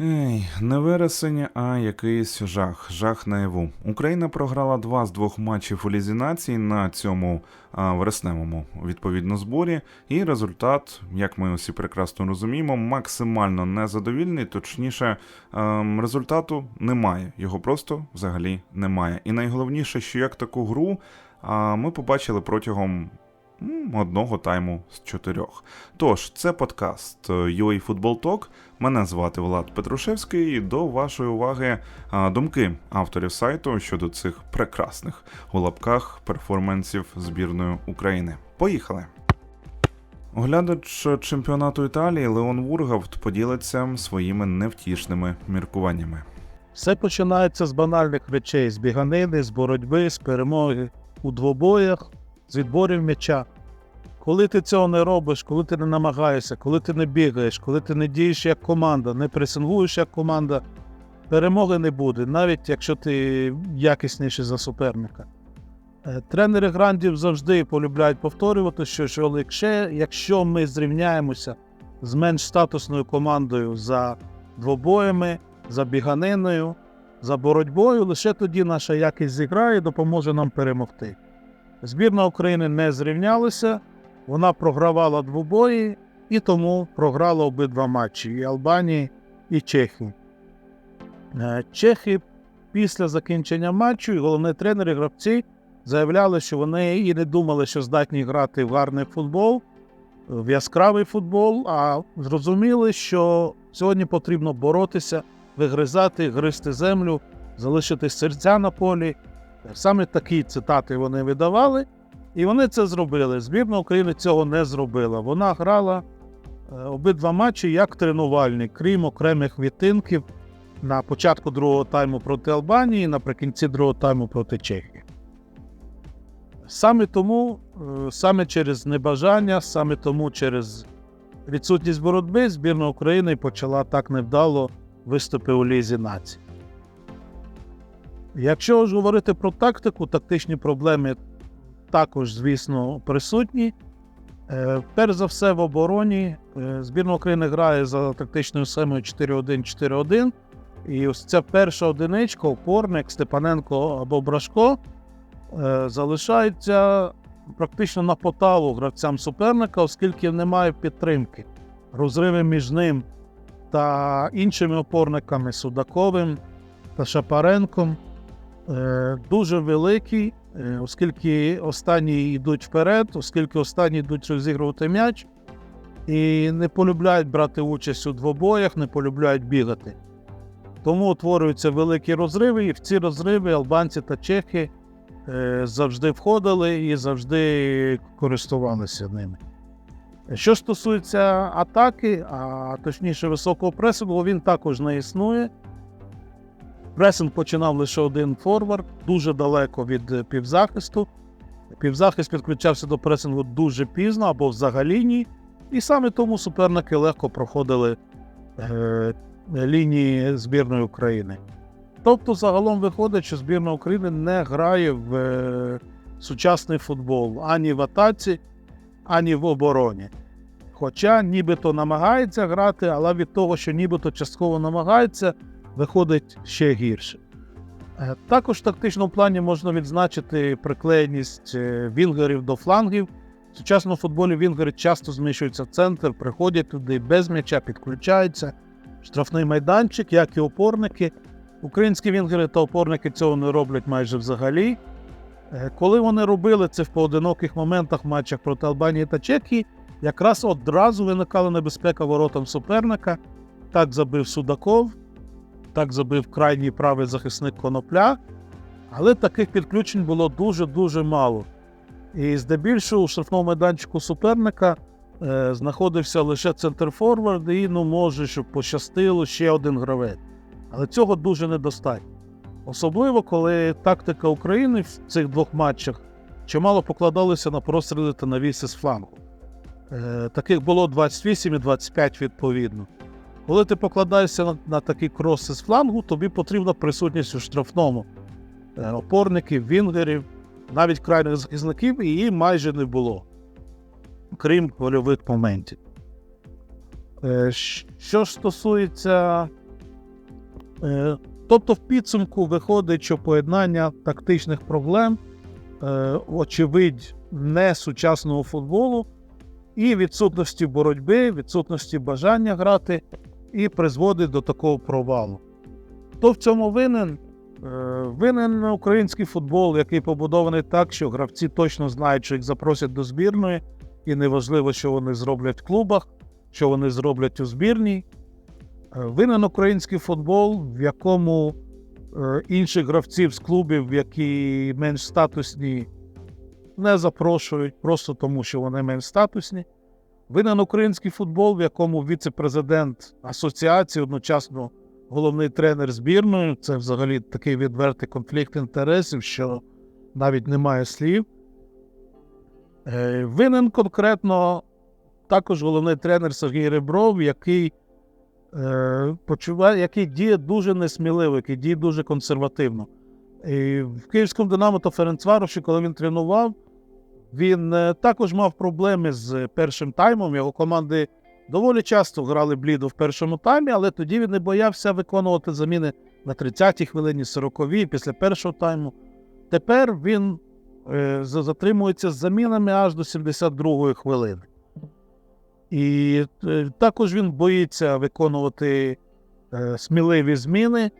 Ей, не вересень, а якийсь жах, жах наяву. Україна програла два з двох матчів у Лізі націй на цьому а, вересневому відповідно зборі, і результат, як ми усі прекрасно розуміємо, максимально незадовільний. Точніше, ем, результату немає. Його просто взагалі немає. І найголовніше, що як таку гру а, ми побачили протягом одного тайму з чотирьох. Тож, це подкаст е, UA Football Talk. Мене звати Влад Петрушевський. І до вашої уваги думки авторів сайту щодо цих прекрасних у лапках перформансів збірної України. Поїхали! Оглядач чемпіонату Італії Леон Вургавт поділиться своїми невтішними міркуваннями. Все починається з банальних речей: з біганини, з боротьби, з перемоги у двобоях, з відборів м'яча. Коли ти цього не робиш, коли ти не намагаєшся, коли ти не бігаєш, коли ти не дієш як команда, не пресингуєш як команда, перемоги не буде, навіть якщо ти якісніший за суперника. Е, Тренери грандів завжди полюбляють повторювати, що, якщо, якщо ми зрівняємося з менш статусною командою за двобоями, за біганиною, за боротьбою, лише тоді наша якість зіграє і допоможе нам перемогти. Збірна України не зрівнялася, вона програвала двобої і тому програла обидва матчі і Албанії, і Чехії. Е, Чехи після закінчення матчу і головні тренери, і гравці заявляли, що вони і не думали, що здатні грати в гарний футбол, в яскравий футбол, а зрозуміли, що сьогодні потрібно боротися, вигризати, гризти землю, залишити серця на полі. Саме такі цитати вони видавали, і вони це зробили. Збірна України цього не зробила. Вона грала е, обидва матчі як тренувальні, крім окремих відтинків на початку другого тайму проти Албанії, наприкінці другого тайму проти Чехії. Саме тому, е, саме через небажання, саме тому через відсутність боротьби збірна України почала так невдало виступи у Лізі націй. Якщо ж говорити про тактику, тактичні проблеми також, звісно, присутні. Е, Перш за все, в обороні е, збірна України грає за тактичною схемою 4-1-4-1. І ось ця перша одиничка, опорник, Степаненко або Брашко, е, залишається практично на поталу гравцям суперника, оскільки немає підтримки. Розриви між ним та іншими опорниками Судаковим та Шапаренком дуже великі, е, оскільки останні йдуть вперед, оскільки останні йдуть розігрувати м'яч і не полюбляють брати участь у двобоях, не полюбляють бігати. Тому утворюються великі розриви, і в ці розриви албанці та чехи е, завжди входили і завжди користувалися ними. Що стосується атаки, а точніше високого пресингу, він також не існує. Пресинг починав лише один форвард, дуже далеко від півзахисту. Півзахист підключався до пресингу дуже пізно або взагалі ні. І саме тому суперники легко проходили е, лінії збірної України. Тобто, загалом виходить, що збірна України не грає в е, сучасний футбол ані в атаці, ані в обороні. Хоча нібито намагається грати, але від того, що нібито частково намагається, виходить ще гірше. Е, Також в тактичному плані можна відзначити приклеєність е, вінгерів до флангів. В сучасному футболі вінгери часто зміщуються в центр, приходять туди без м'яча, підключаються. Штрафний майданчик, як і опорники. Українські вінгери та опорники цього не роблять майже взагалі. Е, Коли вони робили це в поодиноких моментах в матчах проти Албанії та Чехії, якраз одразу виникала небезпека воротам суперника. Так забив Судаков, так забив крайній правий захисник Конопля. Але таких підключень було дуже-дуже мало. І здебільшого у штрафному майданчику суперника е, знаходився лише центрфорвард, і ну може, щоб пощастило ще один гравець. Але цього дуже недостатньо. Особливо, коли тактика України в цих двох матчах чимало покладалася на простріли та навіси з флангу. Е, таких було 28 і 25 відповідно. Коли ти покладаєшся на, на такі кроси з флангу, тобі потрібна присутність у штрафному е, опорників, вінгерів, навіть крайних захисників, її майже не було, крім гольових моментів. Е, Що ж стосується Е, Тобто, в підсумку виходить, що поєднання тактичних проблем, очевидь, не сучасного футболу і відсутності боротьби, відсутності бажання грати, і призводить до такого провалу. Хто в цьому винен? Е, Винен український футбол, який побудований так, що гравці точно знають, що їх запросять до збірної, і неважливо, що вони зроблять в клубах, що вони зроблять у збірній. Е, Винен український футбол, в якому е, інших гравців з клубів, які менш статусні, не запрошують, просто тому, що вони менш статусні. Винен український футбол, в якому віце-президент асоціації, одночасно головний тренер збірної. Це взагалі такий відвертий конфлікт інтересів, що навіть немає слів. Е, Винен конкретно також головний тренер Сергій Ребров, який е, почуває, який діє дуже несміливо, який діє дуже консервативно. І в Київському Динамо та Ференцвароші, коли він тренував, він е, також мав проблеми з першим таймом. Його команди доволі часто грали блідо в першому таймі, але тоді він не боявся виконувати заміни на 30-й хвилині, 40-й, після першого тайму. Тепер він е, затримується з замінами аж до 72-ї хвилини. І е, також він боїться виконувати е, сміливі зміни.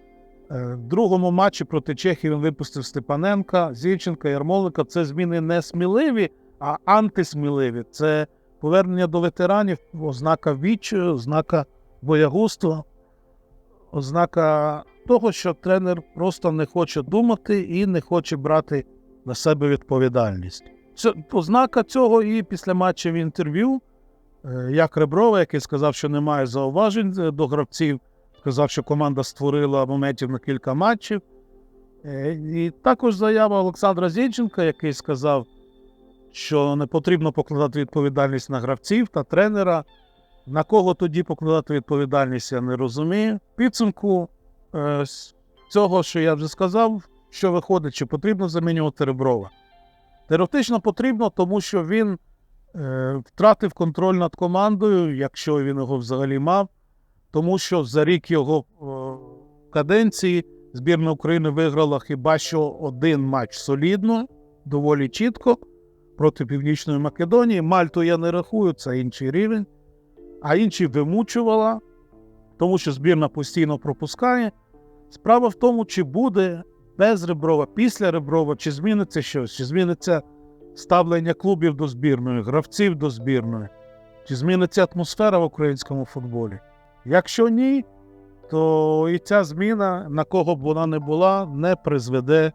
Е, В другому матчі проти Чехії він випустив Степаненка, Зінченка, Ярмолика. Це зміни не сміливі, а антисміливі. Це повернення до ветеранів, ознака відчаю, ознака боягузтва, ознака того, що тренер просто не хоче думати і не хоче брати на себе відповідальність. Це ознака цього і після матчів інтерв'ю. е, Як Реброва, який сказав, що немає зауважень е, до гравців, сказав, що команда створила моментів на кілька матчів. Е, І також заява Олександра Зінченка, який сказав, що не потрібно покладати відповідальність на гравців та тренера. На кого тоді покладати відповідальність, я не розумію. Підсумку е, цього, що я вже сказав, що виходить, чи потрібно замінювати Реброва. Теоретично потрібно, тому що він е, втратив контроль над командою, якщо він його взагалі мав, тому що за рік його е, каденції збірна України виграла хіба що один матч солідно, доволі чітко проти Північної Македонії. Мальту я не рахую, це інший рівень. А інші вимучувала, тому що збірна постійно пропускає. Справа в тому, чи буде без Реброва, після Реброва, чи зміниться щось, чи зміниться ставлення клубів до збірної, гравців до збірної, чи зміниться атмосфера в українському футболі. Якщо ні, то і ця зміна, на кого б вона не була, не призведе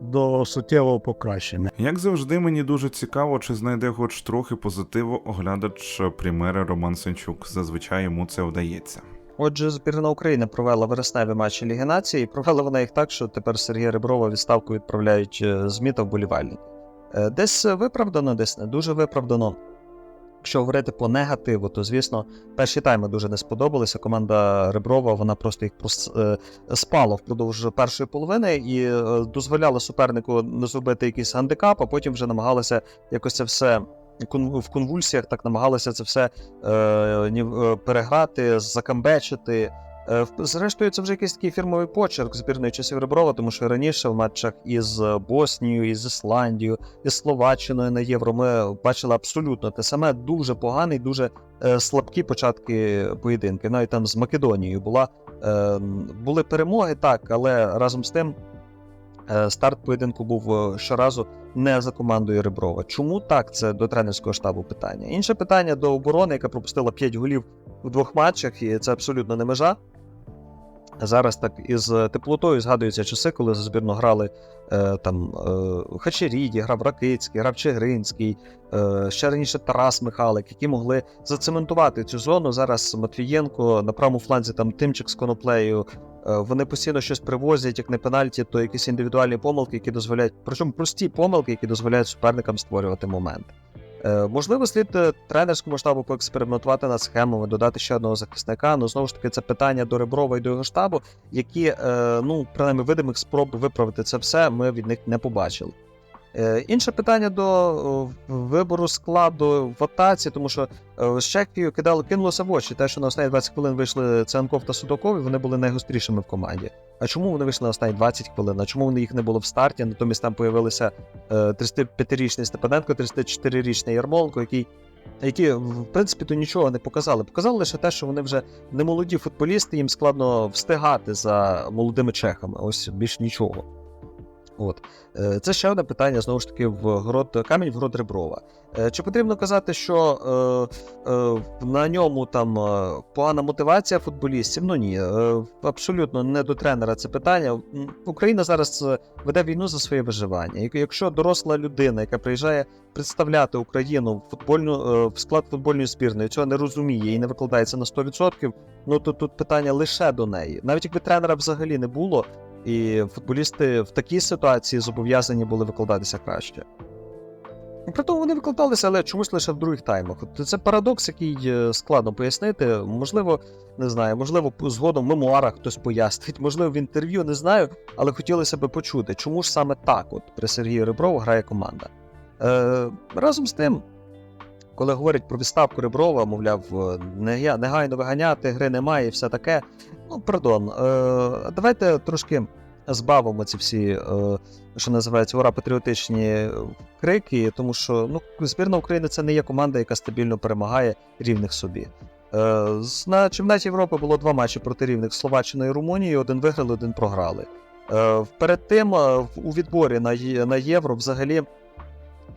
до суттєвого покращення. Як завжди, мені дуже цікаво, чи знайде хоч трохи позитиву оглядач Прімери Роман Сенчук. Зазвичай йому це вдається. Отже, збірна України провела вересневі матчі Ліги Нації, і провела вона їх так, що тепер Сергія Реброва відставку відправляють е, ЗМІ та вболівальники. Е, Десь виправдано, десь не дуже виправдано. Якщо говорити по негативу, то звісно, перші тайми дуже не сподобалися. Команда Реброва вона просто їх прос- е, спала впродовж першої половини і е, дозволяла супернику не зробити якийсь гандикап, а потім вже намагалася якось це все в конвульсіях, так намагалися це все е, е, переграти, закамбечити. Е, Зрештою, це вже якийсь такий фірмовий почерк збірної часів Реброва, тому що раніше в матчах із Боснією, із Ісландією, із Словаччиною на євро ми бачили абсолютно те саме дуже поганий, дуже е, слабкі початки поєдинки. Навіть там з Македонією була е, були перемоги, так, але разом з тим. е, Старт поєдинку був е, щоразу не за командою Реброва. Чому так? Це до тренерського штабу питання. Інше питання до оборони, яка пропустила 5 голів в двох матчах, і це абсолютно не межа. Зараз так із теплотою згадуються часи, коли за збірну грали е, там е, Хачеріді, грав Ракицький, грав Чигринський, е, ще раніше Тарас Михайлик, які могли зацементувати цю зону. Зараз Матвієнко на правому фланзі там Тимчик з коноплею. Е, вони постійно щось привозять, як не пенальті, то якісь індивідуальні помилки, які дозволяють, причому прості помилки, які дозволяють суперникам створювати момент. Е, можливо, слід е, тренерському штабу поекспериментувати над схемами, додати ще одного захисника. Ну знову ж таки, це питання до Реброва і до його штабу, які, е, ну, принаймні, видимих спроб виправити це все ми від них не побачили. Е, Інше питання до вибору складу в атаці, тому що е, з Чехією кидало кинулося в очі. Те, що на останні 20 хвилин вийшли Цианков та Судаков, і вони були найгострішими в команді. А чому вони вийшли на останні 20 хвилин? А чому вони їх не було в старті? Натомість там появилися е, 35-річний Степаненко, 34-річний Ярмоленко, який. Які в принципі то нічого не показали. Показали лише те, що вони вже не молоді футболісти, їм складно встигати за молодими чехами. Ось більш нічого. От. Е, Це ще одне питання, знову ж таки, в город, камінь в город Реброва. Е, Чи потрібно казати, що е, на ньому там погана мотивація футболістів? Ну ні, абсолютно не до тренера це питання. Україна зараз веде війну за своє виживання. Якщо доросла людина, яка приїжджає представляти Україну в футбольну в склад футбольної збірної, цього не розуміє і не викладається на 100%, ну то тут питання лише до неї. Навіть якби тренера взагалі не було, і футболісти в такій ситуації зобов'язані були викладатися краще. І При тому вони викладалися, але чомусь лише в других таймах. Це парадокс, який е, складно пояснити. Можливо, не знаю, можливо, згодом в мемуарах хтось пояснить, можливо, в інтерв'ю не знаю, але хотілося б почути, чому ж саме так от при Сергію Реброву грає команда. Е, разом з тим, коли говорять про відставку Реброва, мовляв, е, негайно виганяти, гри немає і все таке. Ну, пардон, е, давайте трошки збавимо ці всі, е, що називається, ура патріотичні крики, тому що ну, збірна України це не є команда, яка стабільно перемагає рівних собі. На чемпіонаті Європи було два матчі проти рівних Словаччиною і Румунією, один виграли, один програли. Перед тим у відборі на Євро взагалі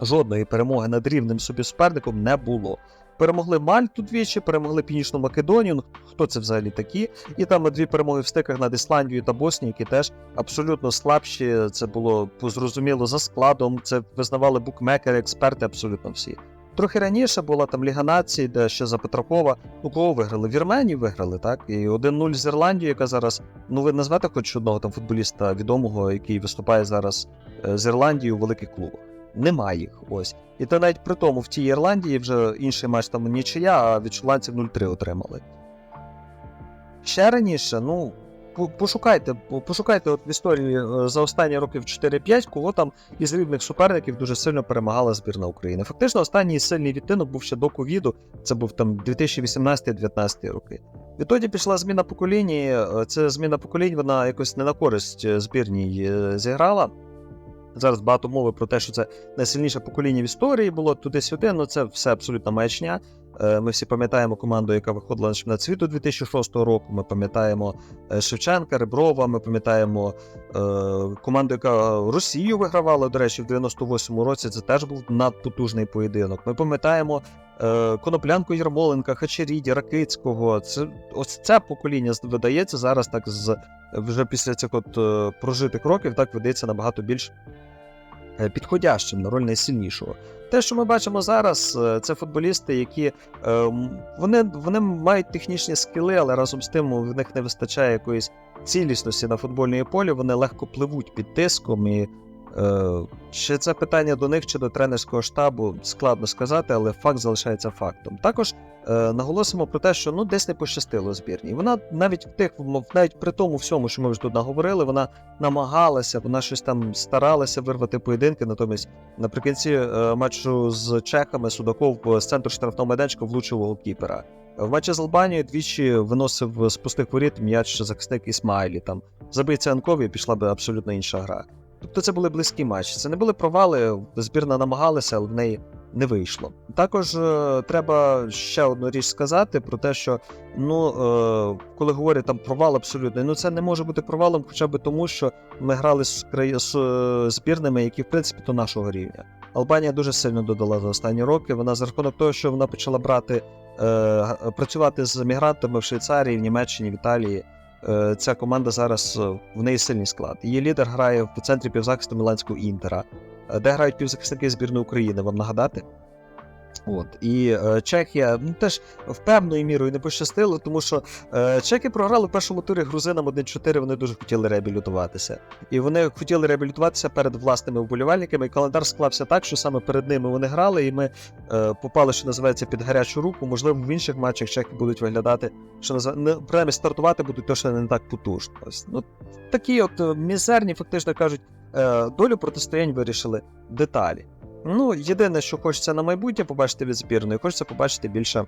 жодної перемоги над рівним собі суперником не було. Перемогли Мальту двічі, перемогли Північну Македонію. Ну, хто це взагалі такі? І там дві перемоги в стиках над Ісландією та Боснією, які теж абсолютно слабші. Це було зрозуміло за складом. Це визнавали букмекери, експерти, абсолютно всі. Трохи раніше була там Ліга націй, де ще за Петракова. Ну кого виграли? Вірменії виграли, так? І 1-0 з Ірландією, яка зараз. Ну ви назвете хоч одного там футболіста відомого, який виступає зараз е, з Ірландією у великих клубах. Немає їх ось. І то навіть при тому в тій Ірландії вже інший матч там нічия, а від шотландців 0-3 отримали. Ще раніше, ну, пошукайте, пошукайте от в історії е, за останні років 4-5, кого там із рівних суперників дуже сильно перемагала збірна України. Фактично, останній сильний відтинок був ще до ковіду, це був там 2018-2019 роки. Відтоді пішла зміна поколінь. е, Ця зміна поколінь вона якось не на користь е, збірній зіграла. Зараз багато мови про те, що це найсильніше покоління в історії було туди-сюди, але це все абсолютно маячня. Е, Ми всі пам'ятаємо команду, яка виходила на чемпіонат світу 2006 року. Ми пам'ятаємо е, Шевченка, Реброва. Ми пам'ятаємо е, команду, яка Росію вигравала. До речі, в 98-му році це теж був надпотужний поєдинок. Ми пам'ятаємо Коноплянку Ярмоленка, Хачеріді, Ракицького. Це ось це покоління видається зараз так з вже після цих от прожитих років так видається набагато більш підходящим на роль найсильнішого. Те, що ми бачимо зараз, е, це футболісти, які е, вони, вони мають технічні скіли, але разом з тим в них не вистачає якоїсь цілісності на футбольному полі. Вони легко пливуть під тиском. І е, чи це питання до них чи до тренерського штабу складно сказати, але факт залишається фактом. Також е, наголосимо про те, що ну десь не пощастило збірній. Вона навіть в тих, навіть при тому всьому, що ми вже тут наговорили, вона намагалася, вона щось там старалася вирвати поєдинки. Натомість наприкінці е, матчу з чехами Судаков з центру штрафного майданчика влучив голкіпера. В матчі з Албанією двічі виносив з пустих воріт м'яч захисник Ісмайлі. Там забий Цианкові, пішла би абсолютно інша гра. Тобто це були близькі матчі. Це не були провали. Збірна намагалася, але в неї не вийшло. Також е, треба ще одну річ сказати про те, що ну е, коли говорять там провал абсолютно, ну це не може бути провалом, хоча б тому, що ми грали з, краї- з е, збірними, які в принципі до нашого рівня. Албанія дуже сильно додала за останні роки. Вона за рахунок того, що вона почала брати е, працювати з мігрантами в Швейцарії, в Німеччині, в Італії. Е, ця команда зараз е, в неї сильний склад. Її лідер грає в центрі півзахисту Міланського інтера, е, де грають півзахисники збірної України. Вам нагадати? От і е, Чехія ну теж в певною мірою не пощастило, тому що е, чеки програли в першому турі грузинам 1-4, Вони дуже хотіли реабілітуватися, і вони хотіли реабілітуватися перед власними вболівальниками. Календар склався так, що саме перед ними вони грали, і ми е, попали, що називається, під гарячу руку. Можливо, в інших матчах чехи будуть виглядати, що називається, не принаймні стартувати будуть точно не так потужно. Ось ну такі, от е, мізерні, фактично кажуть. Е, долю протистоянь вирішили деталі. Ну, єдине, що хочеться на майбутнє побачити від збірної, хочеться побачити більше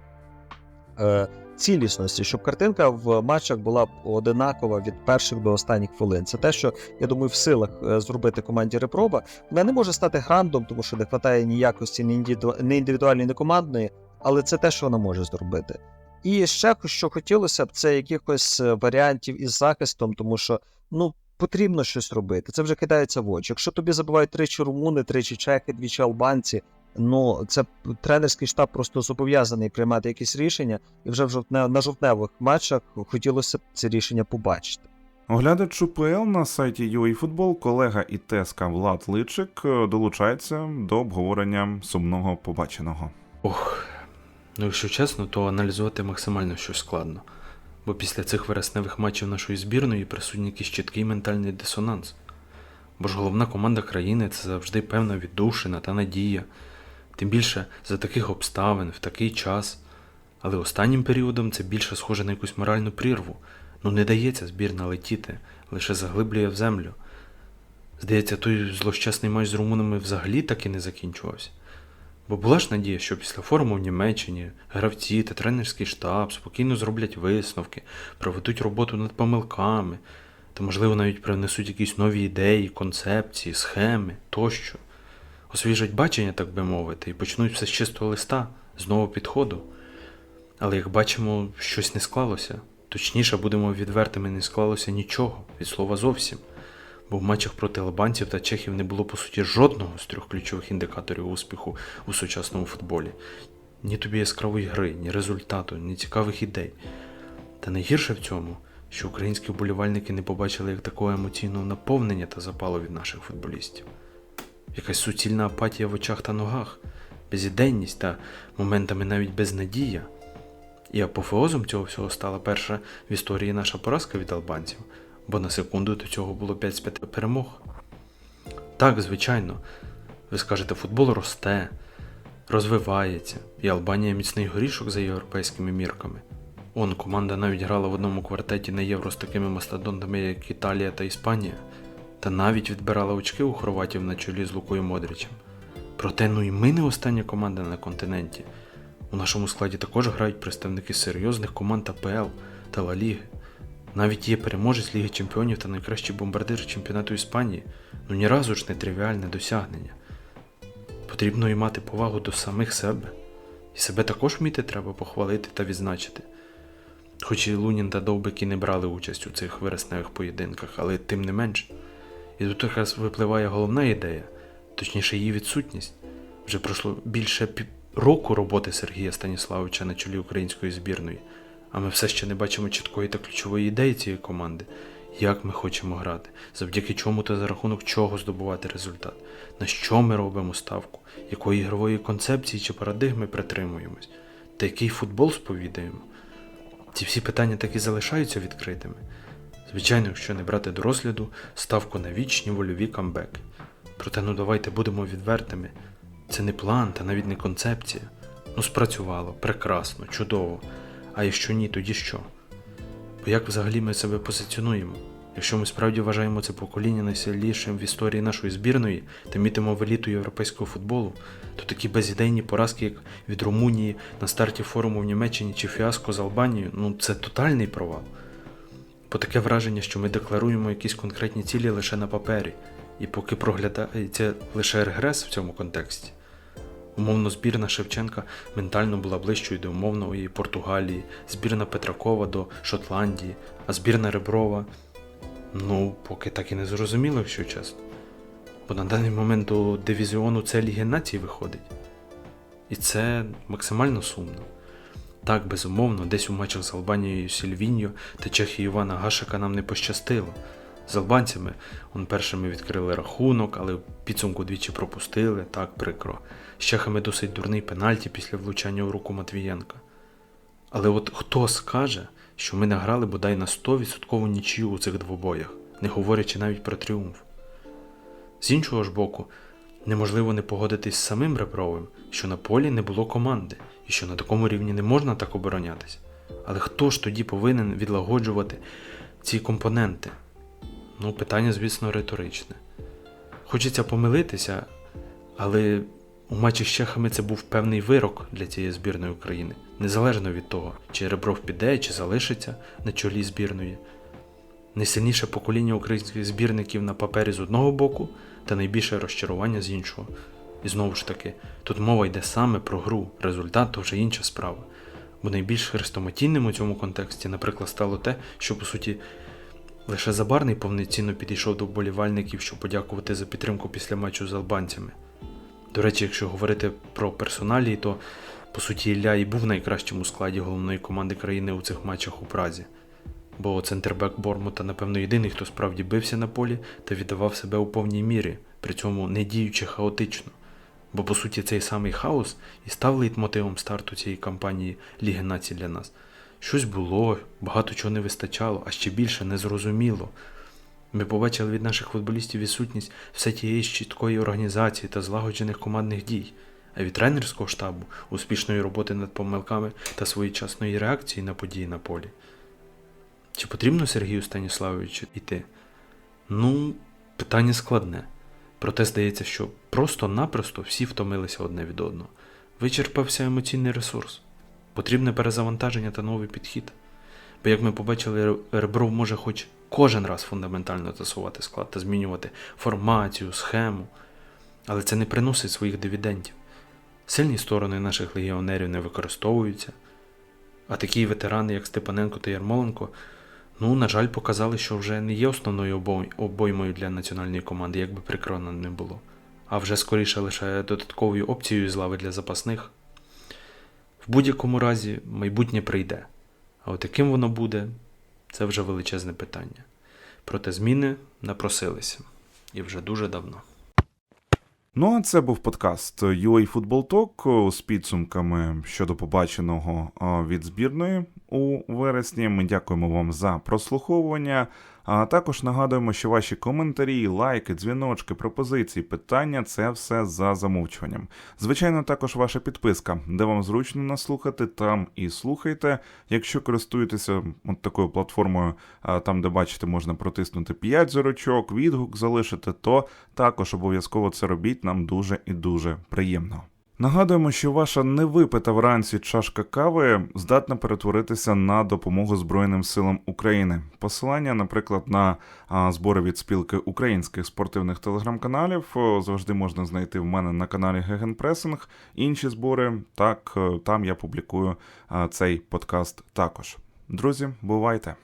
е, цілісності, щоб картинка в матчах була одинакова від перших до останніх хвилин. Це те, що я думаю, в силах е, зробити команді Репроба. Вона не може стати грандом, тому що не вистачає ні якості, ні індивідуальної, ні командної, але це те, що вона може зробити. І ще що хотілося б, це якихось е, варіантів із захистом, тому що ну потрібно щось робити. Це вже кидається в очі. Якщо тобі забувають тричі румуни, тричі чехи, двічі албанці. Ну, це тренерський штаб просто зобов'язаний приймати якісь рішення, і вже в жовтне, на жовтневих матчах хотілося б ці рішення побачити. Оглядач УПЛ на сайті UAFootball колега і теска Влад Личик е, долучається до обговорення сумного побаченого. Ох, ну якщо чесно, то аналізувати максимально щось складно. Бо після цих вересневих матчів нашої збірної присутній якийсь чіткий ментальний дисонанс. Бо ж головна команда країни це завжди певна віддушина та надія. Тим більше за таких обставин, в такий час. Але останнім періодом це більше схоже на якусь моральну прірву. Ну не дається збірна летіти, лише заглиблює в землю. Здається, той злощасний матч з румунами взагалі так і не закінчувався. Бо була ж надія, що після форуму в Німеччині гравці та тренерський штаб спокійно зроблять висновки, проведуть роботу над помилками, та, можливо, навіть привнесуть якісь нові ідеї, концепції, схеми тощо. Освіжать бачення, так би мовити, і почнуть все з чистого листа, з нового підходу. Але як бачимо, щось не склалося. Точніше, будемо відвертими, не склалося нічого, від слова зовсім бо в матчах проти албанців та чехів не було по суті жодного з трьох ключових індикаторів успіху у сучасному футболі. Ні тобі яскравої гри, ні результату, ні цікавих ідей. Та найгірше в цьому, що українські вболівальники не побачили як такого емоційного наповнення та запалу від наших футболістів. Якась суцільна апатія в очах та ногах, безіденність та моментами навіть безнадія. І апофеозом цього всього стала перша в історії наша поразка від албанців, бо на секунду до цього було 5 з 5 перемог. Так, звичайно, ви скажете, футбол росте, розвивається, і Албанія міцний горішок за європейськими мірками. Он, команда навіть грала в одному квартеті на євро з такими мастодонтами, як Італія та Іспанія, та навіть відбирала очки у хорватів на чолі з Лукою Модричем. Проте, ну і ми не остання команда на континенті. У нашому складі також грають представники серйозних команд АПЛ та Ла Ліги. Навіть є переможець Ліги Чемпіонів та найкращий бомбардир чемпіонату Іспанії. Ну ні разу ж не тривіальне досягнення. Потрібно і мати повагу до самих себе. І себе також вміти треба похвалити та відзначити. Хоч і Лунін та Довбик і не брали участь у цих вересневих поєдинках, але тим не менш. І тут якраз випливає головна ідея, точніше її відсутність. Вже пройшло більше року роботи Сергія Станіславовича на чолі української збірної, а ми все ще не бачимо чіткої та ключової ідеї цієї команди, як ми хочемо грати, завдяки чому та за рахунок чого здобувати результат, на що ми робимо ставку, якої ігрової концепції чи парадигми притримуємось, та який футбол сповідаємо. Ці всі питання так і залишаються відкритими. Звичайно, якщо не брати до розгляду ставку на вічні вольові камбеки. Проте ну давайте будемо відвертими. Це не план та навіть не концепція. Ну, спрацювало, прекрасно, чудово. А якщо ні, тоді що? Бо як взагалі ми себе позиціонуємо? Якщо ми справді вважаємо це покоління найсильнішим в історії нашої збірної та мітимо еліту європейського футболу, то такі безідейні поразки, як від Румунії на старті форуму в Німеччині чи фіаско з Албанією, ну це тотальний провал. Бо таке враження, що ми декларуємо якісь конкретні цілі лише на папері, і поки проглядається лише регрес в цьому контексті. Умовно, збірна Шевченка ментально була ближчою до умовної Португалії, збірна Петракова до Шотландії, а збірна Реброва. Ну, поки так і не зрозуміло, якщо чесно. Бо на даний момент до дивізіону це Ліги Націй виходить. І це максимально сумно. Так, безумовно, десь у матчах з Албанією Сільвіньо та Чехією Івана Гашика нам не пощастило. З албанцями он першими відкрили рахунок, але підсумку двічі пропустили, так прикро. З чехами досить дурний пенальті після влучання у руку Матвієнка. Але от хто скаже, що ми награли бодай на 100% нічию у цих двобоях, не говорячи навіть про тріумф. З іншого ж боку, неможливо не погодитись з самим Ребровим, що на полі не було команди і що на такому рівні не можна так оборонятися. Але хто ж тоді повинен відлагоджувати ці компоненти? Ну, питання, звісно, риторичне. Хочеться помилитися, але у матчі з чехами це був певний вирок для цієї збірної України, незалежно від того, чи Ребров піде, чи залишиться на чолі збірної. Найсильніше покоління українських збірників на папері з одного боку та найбільше розчарування з іншого. І знову ж таки, тут мова йде саме про гру, результат то вже інша справа. Бо найбільш хрестоматійним у цьому контексті, наприклад, стало те, що по суті лише Забарний повноцінно підійшов до вболівальників, щоб подякувати за підтримку після матчу з албанцями. До речі, якщо говорити про персоналії, то по суті Ілля і був в найкращому складі головної команди країни у цих матчах у Празі. Бо центрбек Бормута, напевно, єдиний, хто справді бився на полі та віддавав себе у повній мірі, при цьому не діючи хаотично. Бо по суті цей самий хаос і став лейтмотивом старту цієї кампанії Ліги націй для нас. Щось було, багато чого не вистачало, а ще більше незрозуміло. Ми побачили від наших футболістів відсутність все тієї чіткої організації та злагоджених командних дій, а від тренерського штабу успішної роботи над помилками та своєчасної реакції на події на полі. Чи потрібно Сергію Станіславовичу йти? Ну, питання складне. Проте здається, що просто-напросто всі втомилися одне від одного. Вичерпався емоційний ресурс. Потрібне перезавантаження та новий підхід. Бо, як ми побачили, Ребров може хоч кожен раз фундаментально тасувати склад та змінювати формацію, схему, але це не приносить своїх дивідендів. Сильні сторони наших легіонерів не використовуються, а такі ветерани, як Степаненко та Ярмоленко, ну, на жаль, показали, що вже не є основною обоймою для національної команди, як би прикро нам не було, а вже скоріше лише додатковою опцією з лави для запасних. В будь-якому разі майбутнє прийде. А от яким воно буде, це вже величезне питання. Проте зміни напросилися. І вже дуже давно. Ну, а це був подкаст UA Football Talk з підсумками щодо побаченого від збірної у вересні. Ми дякуємо вам за прослуховування. А також нагадуємо, що ваші коментарі, лайки, дзвіночки, пропозиції, питання це все за замовчуванням. Звичайно, також ваша підписка, де вам зручно нас слухати, там і слухайте. Якщо користуєтеся от такою платформою, там, де бачите, можна протиснути 5 зірочок, відгук залишити, то також обов'язково це робіть. Нам дуже і дуже приємно. Нагадуємо, що ваша невипита вранці чашка кави здатна перетворитися на допомогу Збройним силам України. Посилання, наприклад, на збори від спілки українських спортивних телеграм-каналів завжди можна знайти в мене на каналі Гегенпресинг. Інші збори так е, там я публікую цей подкаст також. Друзі, бувайте!